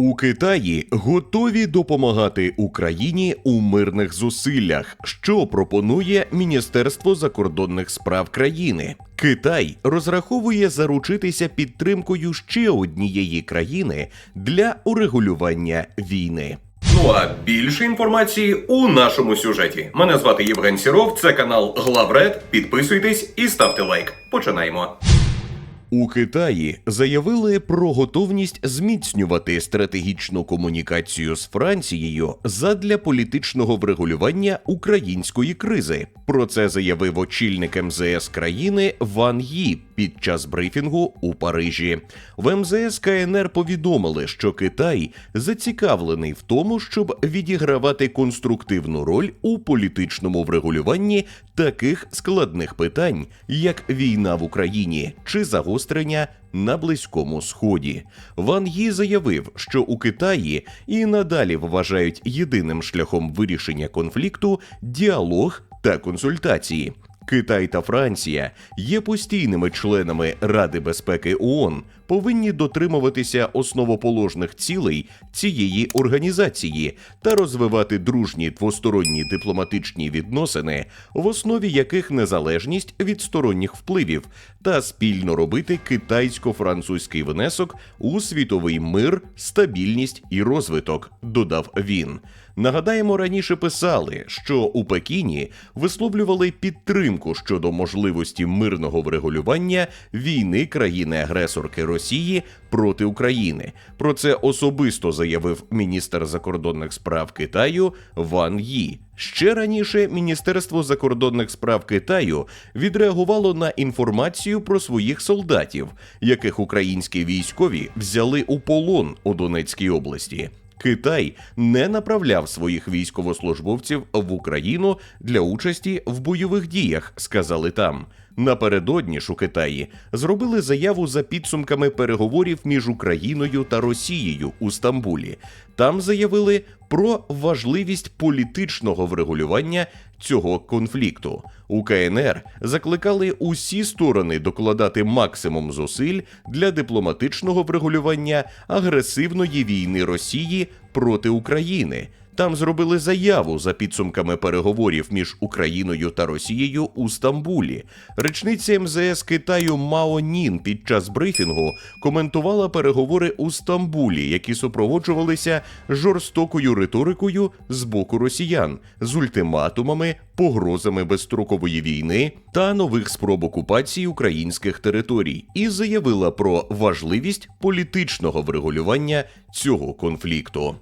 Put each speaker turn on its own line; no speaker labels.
У Китаї готові допомагати Україні у мирних зусиллях, що пропонує Міністерство закордонних справ країни. Китай розраховує заручитися підтримкою ще однієї країни для урегулювання війни. Ну а більше інформації у нашому сюжеті. Мене звати Євген Сіров. Це канал Главред. Підписуйтесь і ставте лайк. Починаємо. У Китаї заявили про готовність зміцнювати стратегічну комунікацію з Францією задля політичного врегулювання української кризи. Про це заявив очільник МЗС країни Ван Ї під час брифінгу у Парижі. В МЗС КНР повідомили, що Китай зацікавлений в тому, щоб відігравати конструктивну роль у політичному врегулюванні таких складних питань, як війна в Україні чи загострення на Близькому Сході. Ван Ї заявив, що у Китаї і надалі вважають єдиним шляхом вирішення конфлікту діалог та консультації. Китай та Франція є постійними членами Ради безпеки ООН, повинні дотримуватися основоположних цілей цієї організації та розвивати дружні двосторонні дипломатичні відносини, в основі яких незалежність від сторонніх впливів, та спільно робити китайсько-французький внесок у світовий мир, стабільність і розвиток, додав він. Нагадаємо, раніше писали, що у Пекіні висловлювали підтримку щодо можливості мирного врегулювання війни країни-агресорки Росії проти України. Про це особисто заявив міністр закордонних справ Китаю Ван Ї. Ще раніше Міністерство закордонних справ Китаю відреагувало на інформацію про своїх солдатів, яких українські військові взяли у полон у Донецькій області. Китай не направляв своїх військовослужбовців в Україну для участі в бойових діях, сказали там. Напередодні ж у Китаї зробили заяву за підсумками переговорів між Україною та Росією у Стамбулі. Там заявили про важливість політичного врегулювання цього конфлікту. У КНР закликали усі сторони докладати максимум зусиль для дипломатичного врегулювання агресивної війни Росії проти України. Там зробили заяву за підсумками переговорів між Україною та Росією у Стамбулі. Речниця МЗС Китаю Мао Нін під час брифінгу коментувала переговори у Стамбулі, які супроводжувалися жорстокою риторикою з боку росіян з ультиматумами, погрозами безстрокової війни та нових спроб окупації українських територій, і заявила про важливість політичного врегулювання цього конфлікту.